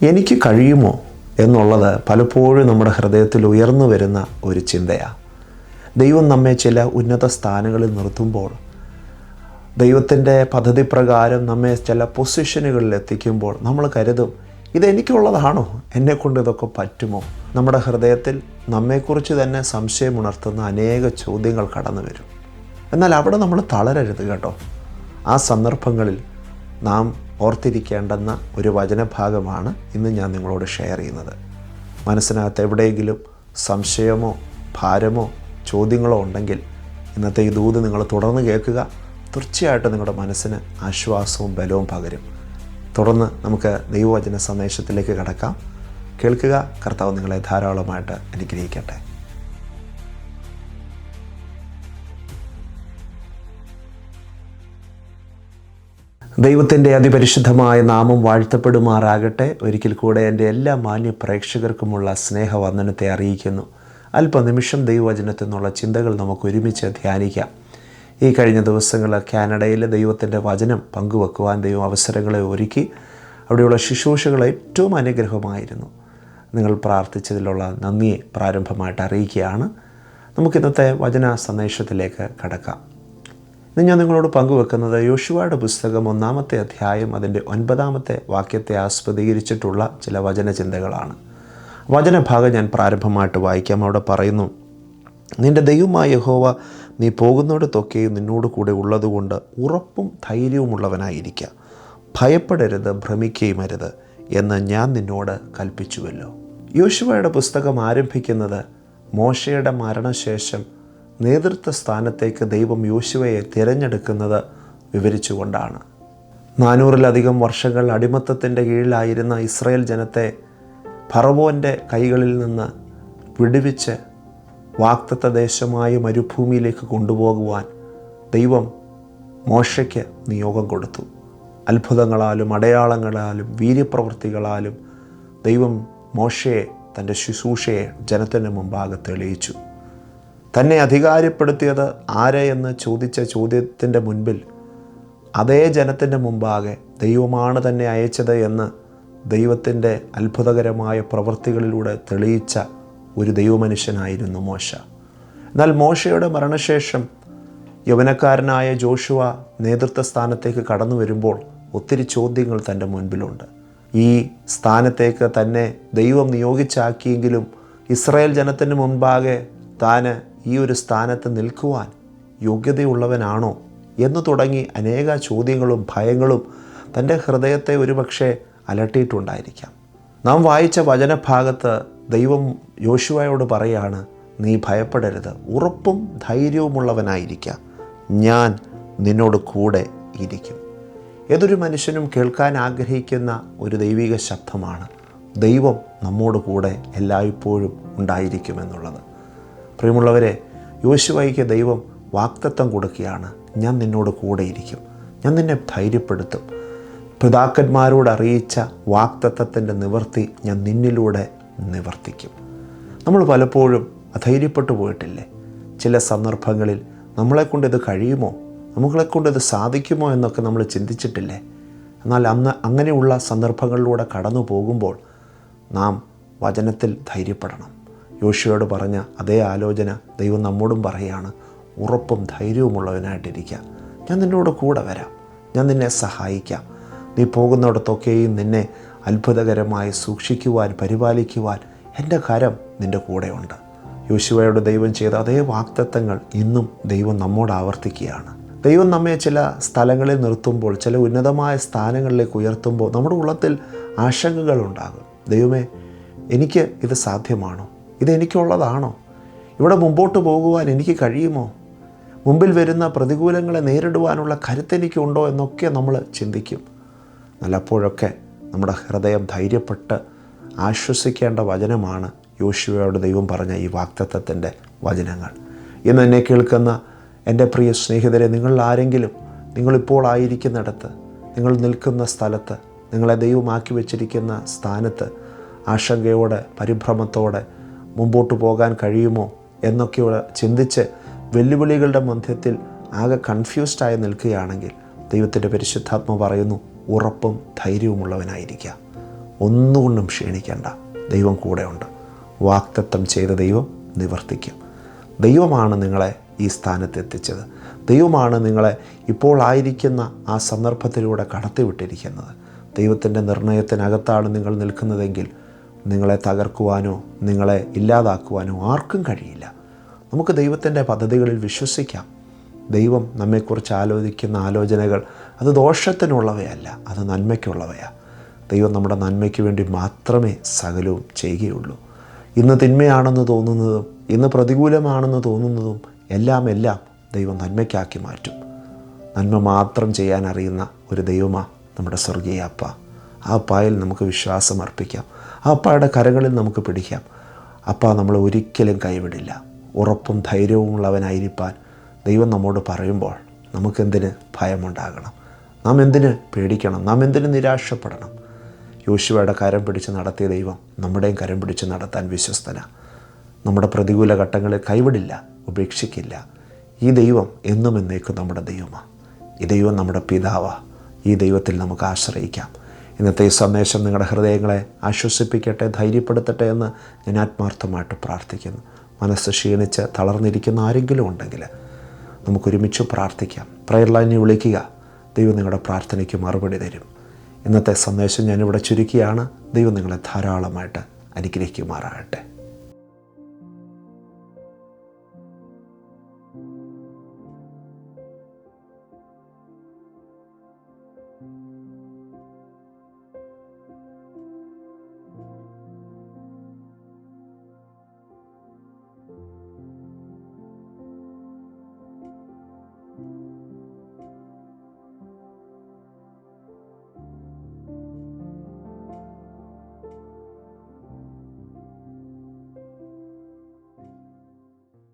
എനിക്ക് കഴിയുമോ എന്നുള്ളത് പലപ്പോഴും നമ്മുടെ ഹൃദയത്തിൽ ഉയർന്നു വരുന്ന ഒരു ചിന്തയാണ് ദൈവം നമ്മെ ചില ഉന്നത സ്ഥാനങ്ങളിൽ നിർത്തുമ്പോൾ ദൈവത്തിന്റെ പദ്ധതി പ്രകാരം നമ്മെ ചില പൊസിഷനുകളിൽ എത്തിക്കുമ്പോൾ നമ്മൾ കരുതും ഇതെനിക്കുള്ളതാണോ എന്നെക്കൊണ്ട് ഇതൊക്കെ പറ്റുമോ? നമ്മുടെ ഹൃദയത്തിൽ നമ്മെക്കുറിച്ച് തന്നെ സംശയമുണർത്തുന്ന അനേക ചോദ്യങ്ങൾ കടന്നു വരും. എന്നാൽ അവിടെ നമ്മൾ തളരരുത് കേട്ടോ. ആ സന്ദർഭങ്ങളിൽ നാം ഓർത്തിരിക്കേണ്ടുന്ന ഒരു വചനഭാഗമാണ് ഇന്ന് ഞാൻ നിങ്ങളോട് ഷെയർ ചെയ്യുന്നത്. മനസ്സിനകത്ത് എവിടെയെങ്കിലും സംശയമോ ഭാരമോ ചോദ്യങ്ങളോ ഉണ്ടെങ്കിൽ ഇന്നത്തെ ഈ ദൂത് നിങ്ങൾ തുടർന്ന് കേൾക്കുക. തീർച്ചയായിട്ടും നിങ്ങളുടെ മനസ്സിന് ആശ്വാസവും ബലവും പകരും. തുടർന്ന് നമുക്ക് ദൈവവചന സന്ദേശത്തിലേക്ക് കടക്കാം. കേൾക്കുക കർത്താവ് നിങ്ങളെ ധാരാളമായിട്ട് അനുഗ്രഹിക്കട്ടെ. ദൈവത്തിന്റെ അതിപരിശുദ്ധമായ നാമം വാഴ്ത്തപ്പെടുമാറാകട്ടെ. ഒരിക്കൽ കൂടെ എന്റെ എല്ലാ മാന്യ പ്രേക്ഷകർക്കുമുള്ള സ്നേഹവന്ദനത്തെ അറിയിക്കുന്നു. അല്പനിമിഷം ദൈവവചനത്തിൽ നിന്നുള്ള ചിന്തകൾ നമുക്ക് ഒരുമിച്ച് ധ്യാനിക്കാം. ഈ കഴിഞ്ഞ ദിവസങ്ങൾ കാനഡയിലെ ദൈവത്തിന്റെ വചനം പങ്കുവെക്കുവാൻ ദൈവം അവസരങ്ങളെ ഒരുക്കി. അവിടെയുള്ള ശുശ്രൂഷകൾ ഏറ്റവും അനുഗ്രഹമായിരുന്നു. നിങ്ങൾ പ്രാർത്ഥിച്ചതിലുള്ള നന്ദിയെ പ്രാരംഭമായിട്ട് അറിയിക്കുകയാണ്. നമുക്കിന്നത്തെ വചന സന്ദേശത്തിലേക്ക് കടക്കാം. ഇന്ന് ഞാൻ നിങ്ങളോട് പങ്കുവെക്കുന്നത് യോശുവയുടെ പുസ്തകം ഒന്നാമത്തെ അധ്യായം അതിന്റെ ഒൻപതാമത്തെ വാക്യത്തെ ആസ്പദീകരിച്ചിട്ടുള്ള ചില വചനചിന്തകളാണ് വചനഭാഗം ഞാൻ പ്രാരംഭമായിട്ട് വായിക്കാം. അവിടെ പറയുന്നു നിന്റെ ദൈവമായ യഹോവ നീ പോകുന്നിടത്തൊക്കെയും നിന്നോട് കൂടെ ഉള്ളതുകൊണ്ട് ഉറപ്പും ധൈര്യവുമുള്ളവനായിരിക്കുക ഭയപ്പെടരുത് ഭ്രമിക്കുകയും അരുത് എന്ന് ഞാൻ നിന്നോട് കൽപ്പിച്ചുവല്ലോ. യോശുവയുടെ പുസ്തകം ആരംഭിക്കുന്നത് മോശയുടെ മരണശേഷം നേതൃത്വ സ്ഥാനത്തേക്ക് ദൈവം യോശുവയെ തിരഞ്ഞെടുക്കുന്നത് വിവരിച്ചുകൊണ്ടാണ്. നാനൂറിലധികം വർഷങ്ങൾ അടിമത്തത്തിന്റെ കീഴിലായിരുന്ന ഇസ്രയേൽ ജനത്തെ ഫറവോന്റെ കൈകളിൽ നിന്ന് വിടുവിച്ച് വാക്തത്വ ദേശമായ മരുഭൂമിയിലേക്ക് കൊണ്ടുപോകുവാൻ ദൈവം മോശയ്ക്ക് നിയോഗം കൊടുത്തു. അത്ഭുതങ്ങളാലും അടയാളങ്ങളാലും വീര്യപ്രവൃത്തികളാലും ദൈവം മോശയെ തന്റെ ശുശ്രൂഷയെ ജനത്തിന് മുമ്പാകെ തെളിയിച്ചു. തന്നെ അധികാരപ്പെടുത്തിയത് ആരെ എന്ന് ചോദിച്ച ചോദ്യത്തിന്റെ മുൻപിൽ അതേ ജനത്തിന്റെ മുമ്പാകെ ദൈവമാണ് തന്നെ അയച്ചത് എന്ന് ദൈവത്തിന്റെ അത്ഭുതകരമായ പ്രവൃത്തികളിലൂടെ തെളിയിച്ച ഒരു ദൈവമനുഷ്യനായിരുന്നു മോശ. എന്നാൽ മോശയുടെ മരണശേഷം യൗവനക്കാരനായ ജോഷുവ നേതൃത്വ സ്ഥാനത്തേക്ക് കടന്നു വരുമ്പോൾ ഒത്തിരി ചോദ്യങ്ങൾ തന്റെ മുൻപിലുണ്ട്. ഈ സ്ഥാനത്തേക്ക് തന്നെ ദൈവം നിയോഗിച്ചാക്കിയെങ്കിലും ഇസ്രായേൽ ജനത്തിന് മുൻപാകെ താന് ഈ ഒരു സ്ഥാനത്ത് നിൽക്കുവാൻ യോഗ്യതയുള്ളവനാണോ എന്ന് തുടങ്ങി അനേക ചോദ്യങ്ങളും ഭയങ്ങളും തന്റെ ഹൃദയത്തെ ഒരുപക്ഷെ അലട്ടിയിട്ടുണ്ടായിരിക്കാം. നാം വായിച്ച വചനഭാഗത്ത് ദൈവം യോശുവയോട് പറയാണ് നീ ഭയപ്പെടരുത് ഉറപ്പും ധൈര്യവുമുള്ളവനായിരിക്കാം. ഞാൻ നിന്നോട് കൂടെ ഇരിക്കും. ഏതൊരു മനുഷ്യനും കേൾക്കാൻ ആഗ്രഹിക്കുന്ന ഒരു ദൈവിക ശബ്ദമാണ് ദൈവം നമ്മോട് കൂടെ എല്ലായ്പ്പോഴും ഉണ്ടായിരിക്കുമെന്നുള്ളത്. പ്രിയമുള്ളവരെ യോശുവയ്ക്ക് ദൈവം വാക്തത്വം കൊടുക്കുകയാണ്. ഞാൻ നിന്നോട് കൂടെയിരിക്കും. ഞാൻ നിന്നെ ധൈര്യപ്പെടുത്തും. പിതാക്കന്മാരോട് അറിയിച്ച വാക്തത്വത്തിന്റെ നിവർത്തി ഞാൻ നിന്നിലൂടെ നിവർത്തിക്കും. നമ്മൾ പലപ്പോഴും അധൈര്യപ്പെട്ടു പോയിട്ടില്ലേ? ചില സന്ദർഭങ്ങളിൽ നമ്മളെക്കൊണ്ട് ഇത് കഴിയുമോ? നമ്മളെക്കൊണ്ട് ഇത് സാധിക്കുമോ എന്നൊക്കെ നമ്മൾ ചിന്തിച്ചിട്ടില്ലേ? എന്നാൽ അന്ന് അങ്ങനെയുള്ള സന്ദർഭങ്ങളിലൂടെ കടന്നു പോകുമ്പോൾ നാം വചനത്തിൽ ധൈര്യപ്പെടണം. യോശുവയോട് പറഞ്ഞ അതേ ആലോചന ദൈവം നമ്മോടും പറയുകയാണ്. ഉറപ്പും ധൈര്യവുമുള്ളവനായിട്ടിരിക്കുക ഞാൻ നിന്നോട് കൂടെ വരാം. ഞാൻ നിന്നെ സഹായിക്കാം. നീ പോകുന്നിടത്തൊക്കെയും നിന്നെ അത്ഭുതകരമായി സൂക്ഷിക്കുവാൻ പരിപാലിക്കുവാൻ എന്റെ കരം നിന്റെ കൂടെയുണ്ട്. യോശുവയോട് ദൈവം ചെയ്ത അതേ വാക്തത്വങ്ങൾ ഇന്നും ദൈവം നമ്മോട് ആവർത്തിക്കുകയാണ്. ദൈവം നമ്മെ ചില സ്ഥലങ്ങളിൽ നിർത്തുമ്പോൾ ചില ഉന്നതമായ സ്ഥാനങ്ങളിലേക്ക് ഉയർത്തുമ്പോൾ നമ്മുടെ ഉള്ളത്തിൽ ആശങ്കകളുണ്ടാകും ദൈവമേ എനിക്ക് ഇത് സാധ്യമാണോ? ഇതെനിക്കുള്ളതാണോ? ഇവിടെ മുമ്പോട്ട് പോകുവാൻ എനിക്ക് കഴിയുമോ? മുമ്പിൽ വരുന്ന പ്രതികൂലങ്ങളെ നേരിടുവാനുള്ള കരുത്തെനിക്കുണ്ടോ എന്നൊക്കെ നമ്മൾ ചിന്തിക്കും. നല്ലപ്പോഴൊക്കെ നമ്മുടെ ഹൃദയം ധൈര്യപ്പെട്ട് ആശ്വസിക്കേണ്ട വചനമാണ് യോശുവയോട് ദൈവം പറഞ്ഞ ഈ വാക്തത്വത്തിന്റെ വചനങ്ങൾ. ഇന്ന് എന്നെ കേൾക്കുന്ന എന്റെ പ്രിയ സ്നേഹിതരെ നിങ്ങൾ ആരെങ്കിലും നിങ്ങളിപ്പോൾ ആയിരിക്കുന്നിടത്ത് നിങ്ങൾ നിൽക്കുന്ന സ്ഥലത്ത് നിങ്ങളെ ദൈവമാക്കി വച്ചിരിക്കുന്ന സ്ഥാനത്ത് ആശങ്കയോടെ പരിഭ്രമത്തോടെ മുമ്പോട്ട് പോകാൻ കഴിയുമോ എന്നൊക്കെയുള്ള ചിന്തിച്ച് വെല്ലുവിളികളുടെ മധ്യത്തിൽ ആകെ കൺഫ്യൂസ്ഡായി നിൽക്കുകയാണെങ്കിൽ ദൈവത്തിന്റെ പരിശുദ്ധാത്മ പറയുന്നു ഉറപ്പും ധൈര്യവുമുള്ളവനായിരിക്കുക. ഒന്നുകൊണ്ടും ക്ഷീണിക്കേണ്ട. ദൈവം കൂടെയുണ്ട്. വാക്തത്വം ചെയ്ത ദൈവം നിവർത്തിക്കും. ദൈവമാണ് നിങ്ങളെ ഈ സ്ഥാനത്ത് എത്തിച്ചത്. ദൈവമാണ് നിങ്ങളെ ഇപ്പോൾ ആയിരിക്കുന്ന ആ സന്ദർഭത്തിലൂടെ കടത്തിവിട്ടിരിക്കുന്നത്. ദൈവത്തിന്റെ നിർണയത്തിനകത്താണ് നിങ്ങൾ നിൽക്കുന്നതെങ്കിൽ നിങ്ങളെ തകർക്കുവാനോ നിങ്ങളെ ഇല്ലാതാക്കുവാനോ ആർക്കും കഴിയില്ല. നമുക്ക് ദൈവത്തിന്റെ പദ്ധതികളിൽ വിശ്വസിക്കാം. ദൈവം നമ്മെക്കുറിച്ച് ആലോചിക്കുന്ന ആലോചനകൾ അത് ദോഷത്തിനുള്ളവയല്ല അത് നന്മയ്ക്കുള്ളവയാണ് ദൈവം നമ്മുടെ നന്മയ്ക്ക് വേണ്ടി മാത്രമേ സകലവും ചെയ്യുകയുള്ളൂ. ഇന്ന് തിന്മയാണെന്ന് തോന്നുന്നതും ഇന്ന് പ്രതികൂലമാണെന്ന് തോന്നുന്നതും എല്ലാം എല്ലാം ദൈവം നന്മയ്ക്കാക്കി മാറ്റും. നന്മ മാത്രം ചെയ്യാൻ അറിയുന്ന ഒരു ദൈവമാണ് നമ്മുടെ സ്വർഗീയ അപ്പ. ആ അപ്പായിൽ നമുക്ക് വിശ്വാസം അർപ്പിക്കാം. ആ അപ്പായുടെ കരകളിൽ നമുക്ക് പിടിക്കാം. അപ്പ നമ്മൾ ഒരിക്കലും കൈവിടില്ല. ഉറപ്പും ധൈര്യവും ഉള്ളവനായിരിക്കാൻ ദൈവം നമ്മോട് പറയുമ്പോൾ നമുക്കെന്തിന് ഭയമുണ്ടാകണം? നാം എന്തിന് പേടിക്കണം? നാം എന്തിന് നിരാശപ്പെടണം? യോശുവയുടെ കരം പിടിച്ച് നടത്തിയ ദൈവം നമ്മുടെയും കരം പിടിച്ച് നടത്താൻ വിശ്വസ്തന. നമ്മുടെ പ്രതികൂല ഘട്ടങ്ങളെ കൈവിടില്ല ഉപേക്ഷിക്കില്ല. ഈ ദൈവം എന്നും എന്നേക്കും നമ്മുടെ ദൈവമാണ് ഈ ദൈവം നമ്മുടെ പിതാവാണ് ഈ ദൈവത്തിൽ നമുക്ക് ആശ്രയിക്കാം. ഇന്നത്തെ ഈ സന്ദേശം നിങ്ങളുടെ ഹൃദയങ്ങളെ ആശ്വസിപ്പിക്കട്ടെ ധൈര്യപ്പെടുത്തട്ടെ എന്ന് ഞാൻ ആത്മാർത്ഥമായിട്ട് പ്രാർത്ഥിക്കുന്നു. മനസ്സ് ക്ഷീണിച്ച് തളർന്നിരിക്കുന്ന ആരെങ്കിലും ഉണ്ടെങ്കിൽ നമുക്കൊരുമിച്ച് പ്രാർത്ഥിക്കാം. പ്രയർ ലൈനിൽ വിളിക്കുക. ദൈവം നിങ്ങളുടെ പ്രാർത്ഥനയ്ക്ക് മറുപടി തരും. ഇന്നത്തെ സന്ദേശം ഞാനിവിടെ ചുരുക്കിയാണ്. ദൈവം നിങ്ങളെ ധാരാളമായിട്ട് അനുഗ്രഹിക്കുമാറാകട്ടെ.